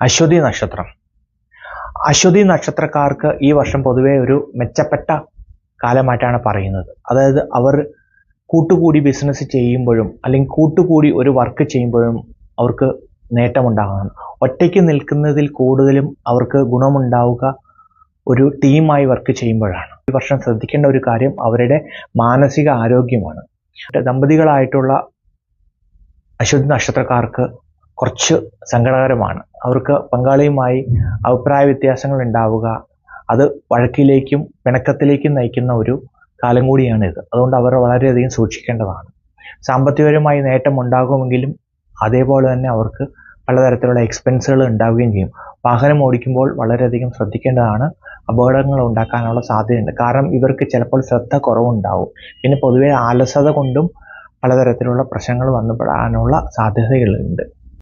അശ്വതി നക്ഷത്രം. അശ്വതി നക്ഷത്രക്കാർക്ക് ഈ വർഷം പൊതുവെ ഒരു മെച്ചപ്പെട്ട കാലമായിട്ടാണ് പറയുന്നത്. അതായത് അവർ കൂട്ടുകൂടി ബിസിനസ് ചെയ്യുമ്പോഴും അല്ലെങ്കിൽ കൂട്ടുകൂടി ഒരു വർക്ക് ചെയ്യുമ്പോഴും അവർക്ക് നേട്ടമുണ്ടാകണം. ഒറ്റയ്ക്ക് നിൽക്കുന്നതിൽ കൂടുതലും അവർക്ക് ഗുണമുണ്ടാവുക ഒരു ടീമായി വർക്ക് ചെയ്യുമ്പോഴാണ്. ഈ വർഷം ശ്രദ്ധിക്കേണ്ട ഒരു കാര്യം അവരുടെ മാനസിക ആരോഗ്യമാണ്. ദമ്പതികളായിട്ടുള്ള അശ്വതി നക്ഷത്രക്കാർക്ക് കുറച്ച് സങ്കടകരമാണ്. അവർക്ക് പങ്കാളിയുമായി അഭിപ്രായ വ്യത്യാസങ്ങൾ ഉണ്ടാവുക അത് വഴക്കിലേക്കും പിണക്കത്തിലേക്കും നയിക്കുന്ന ഒരു കാലം കൂടിയാണിത്. അതുകൊണ്ട് അവർ വളരെയധികം സൂക്ഷിക്കേണ്ടതാണ്. സാമ്പത്തികപരമായി നേട്ടം ഉണ്ടാകുമെങ്കിലും അതേപോലെ തന്നെ അവർക്ക് പലതരത്തിലുള്ള എക്സ്പെൻസുകൾ ഉണ്ടാവുകയും ചെയ്യും. വാഹനം ഓടിക്കുമ്പോൾ വളരെയധികം ശ്രദ്ധിക്കേണ്ടതാണ് അപകടങ്ങൾ ഉണ്ടാക്കാനുള്ള സാധ്യതയുണ്ട്. കാരണം ഇവർക്ക് ചിലപ്പോൾ ശ്രദ്ധ കുറവുണ്ടാവും. പിന്നെ പൊതുവെ ആലസത കൊണ്ടും പലതരത്തിലുള്ള പ്രശ്നങ്ങൾ വന്നുപെടാനുള്ള സാധ്യതകളുണ്ട്.